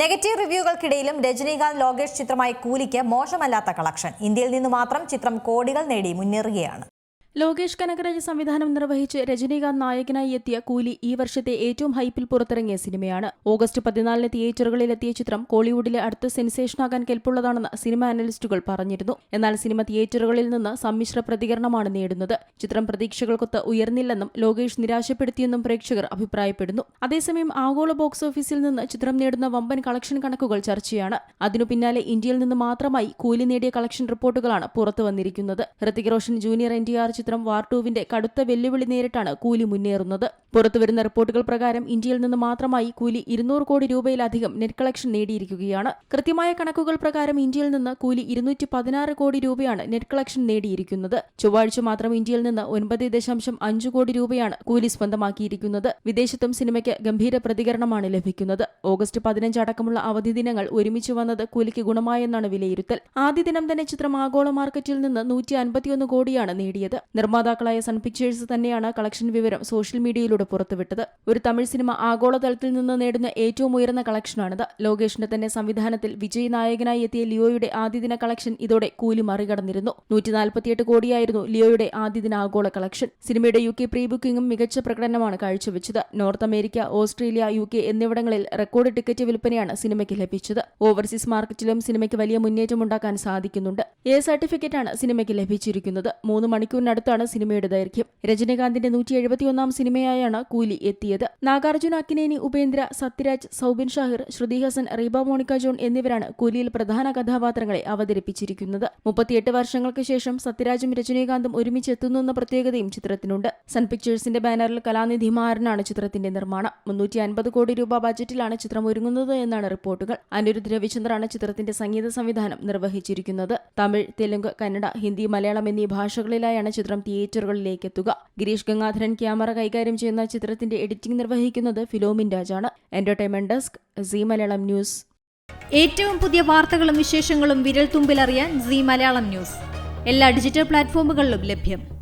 Negative റിവ്യൂകൾക്കിടയിലും Rajinikanth Lokesh ചിത്രമായ കൂലിക്ക് മോശമല്ലാത്ത collection. ഇന്ത്യയിൽ നിന്ന് മാത്രം ചിത്രം കോടികൾ നേടി മുന്നേറുകയാണ്. ലോകേഷ് കനകരാജ് സംവിധാനം നിർവഹിച്ച് രജനീകാന്ത് നായകനായി എത്തിയ കൂലി ഈ വർഷത്തെ ഏറ്റവും ഹൈപ്പിൽ പുറത്തിറങ്ങിയ സിനിമയാണ്. ഓഗസ്റ്റ് പതിനാലിന് തിയേറ്ററുകളിലെത്തിയ ചിത്രം കോളിവുഡിലെ അടുത്ത സെൻസേഷനാകാൻ കെൽപ്പുള്ളതാണെന്ന് സിനിമ അനലിസ്റ്റുകൾ പറഞ്ഞിരുന്നു. എന്നാൽ സിനിമ തിയേറ്ററുകളിൽ നിന്ന് സമ്മിശ്ര പ്രതികരണമാണ് നേടുന്നത്. ചിത്രം പ്രതീക്ഷകൾക്കൊത്ത് ഉയർന്നില്ലെന്നും ലോകേഷ് നിരാശപ്പെടുത്തിയെന്നും പ്രേക്ഷകർ അഭിപ്രായപ്പെടുന്നു. അതേസമയം ആഗോള ബോക്സ് ഓഫീസിൽ നിന്ന് ചിത്രം നേടുന്ന വമ്പൻ കളക്ഷൻ കണക്കുകൾ ചർച്ചയാണ്. അതിനു പിന്നാലെ ഇന്ത്യയിൽ നിന്ന് മാത്രമായി കൂലി നേടിയ കളക്ഷൻ റിപ്പോർട്ടുകളാണ് പുറത്തു വന്നിരിക്കുന്നത്. Hrithik Roshan junior N T R ചിത്രം വാർ ടൂവിന്റെ കടുത്ത വെല്ലുവിളി നേരിട്ടാണ് കൂലി മുന്നേറുന്നത് പുറത്തുവരുന്ന റിപ്പോർട്ടുകൾ പ്രകാരം ഇന്ത്യയിൽ നിന്ന് മാത്രമായി കൂലി ഇരുന്നൂറ് കോടി രൂപയിലധികം നെറ്റ് കളക്ഷൻ നേടിയിരിക്കുകയാണ്. കൃത്യമായ കണക്കുകൾ പ്രകാരം ഇന്ത്യയിൽ നിന്ന് കൂലി ഇരുന്നൂറ്റി പതിനാറ് കോടി രൂപയാണ് നെറ്റ് കളക്ഷൻ നേടിയിരിക്കുന്നത്. ചൊവ്വാഴ്ച മാത്രം ഇന്ത്യയിൽ നിന്ന് ഒൻപത് ദശാംശം അഞ്ച് കോടി രൂപയാണ് കൂലി സ്വന്തമാക്കിയിരിക്കുന്നത്. വിദേശത്തും സിനിമയ്ക്ക് ഗംഭീര പ്രതികരണമാണ് ലഭിക്കുന്നത്. ഓഗസ്റ്റ് പതിനഞ്ച് അടക്കമുള്ള അവധി ദിനങ്ങൾ ഒരുമിച്ച് വന്നത് കൂലിക്ക് ഗുണമായെന്നാണ് വിലയിരുത്തൽ. ആദ്യ ദിനം തന്നെ ചിത്രം ആഗോള മാർക്കറ്റിൽ നിന്ന് നൂറ്റി അൻപത്തിയൊന്ന് കോടിയാണ് നേടിയത്. നിർമ്മാതാക്കളായ സൺ പിക്ചേഴ്സ് തന്നെയാണ് കളക്ഷൻ വിവരം സോഷ്യൽ മീഡിയയിലൂടെ പുറത്തുവിട്ടത്. ഒരു തമിഴ് സിനിമ ആഗോളതലത്തിൽ നിന്ന് നേടുന്ന ഏറ്റവും ഉയർന്ന കളക്ഷനാണിത്. ലോകേഷിന്റെ തന്നെ സംവിധാനത്തിൽ വിജയ് നായകനായി എത്തിയ ലിയോയുടെ ആദ്യദിന കളക്ഷൻ ഇതോടെ കൂലി മറികടന്നിരുന്നു നൂറ്റി നാൽപ്പത്തിയെട്ട് കോടിയായിരുന്നു ലിയോയുടെ ആദ്യദിന ആഗോള കളക്ഷൻ. സിനിമയുടെ യു കെ പ്രീ ബുക്കിംഗും മികച്ച പ്രകടനമാണ് കാഴ്ചവെച്ചത്. North America Australia U K എന്നിവിടങ്ങളിൽ റെക്കോർഡ് ടിക്കറ്റ് വിൽപ്പനയാണ് സിനിമയ്ക്ക് ലഭിച്ചത്. ഓവർസീസ് മാർക്കറ്റിലും സിനിമയ്ക്ക് വലിയ മുന്നേറ്റമുണ്ടാക്കാൻ സാധിക്കുന്നുണ്ട്. എ സർട്ടിഫിക്കറ്റാണ് സിനിമയ്ക്ക് ലഭിച്ചിരിക്കുന്നത്. മൂന്ന് മണിക്കൂറിനടുത്താണ് സിനിമയുടെ ദൈർഘ്യം. രജനീകാന്തിന്റെ നൂറ്റി എഴുപത്തിയൊന്നാം സിനിമയായാണ് കൂലി എത്തിയത്. നാഗാർജുന അക്കിനേനി ഉപേന്ദ്ര സത്യരാജ് സൗബിൻ ഷാഹിർ ശ്രുതി ഹസൻ റീബ മോണിക്ക ജോൺ എന്നിവരാണ് കൂലിയിൽ പ്രധാന കഥാപാത്രങ്ങളെ അവതരിപ്പിച്ചിരിക്കുന്നത്. മുപ്പത്തിയെട്ട് വർഷങ്ങൾക്ക് ശേഷം സത്യരാജും രജനീകാന്തും ഒരുമിച്ച് എത്തുന്നു എന്ന പ്രത്യേകതയും ചിത്രത്തിനുണ്ട്. സൺ പിക്ചേഴ്സിന്റെ ബാനറിൽ കലാനിധി മാരനാണ് ചിത്രത്തിന്റെ നിർമ്മാണം. മുന്നൂറ്റി അൻപത് കോടി രൂപ ബജറ്റിലാണ് ചിത്രം ഒരുങ്ങുന്നത് എന്നാണ് റിപ്പോർട്ടുകൾ. അനിരുദ്ധ് രവിചന്ദ്രാണ് ചിത്രത്തിന്റെ സംഗീത സംവിധാനം നിർവഹിച്ചിരിക്കുന്നത്. തമിഴ് തെലുങ്ക് കന്നഡ ഹിന്ദി മലയാളം എന്നീ ഭാഷകളിലായാണ് ചിത്രം തിയേറ്ററുകളിലേക്ക് എത്തുക. ഗിരീഷ് ഗംഗാധരൻ ക്യാമറ കൈകാര്യം ചെയ്യുന്ന ചിത്രത്തിന്റെ എഡിറ്റിംഗ് നിർവഹിക്കുന്നത് Philomin രാജാണ്. Entertainment desk Zee Malayalam News ഏറ്റവും പുതിയ വാർത്തകളും വിശേഷങ്ങളും വിരൽ തുമ്പിലറിയാൻ സി മലയാളം ന്യൂസ് എല്ലാ ഡിജിറ്റൽ പ്ലാറ്റ്ഫോമുകളിലും ലഭ്യം.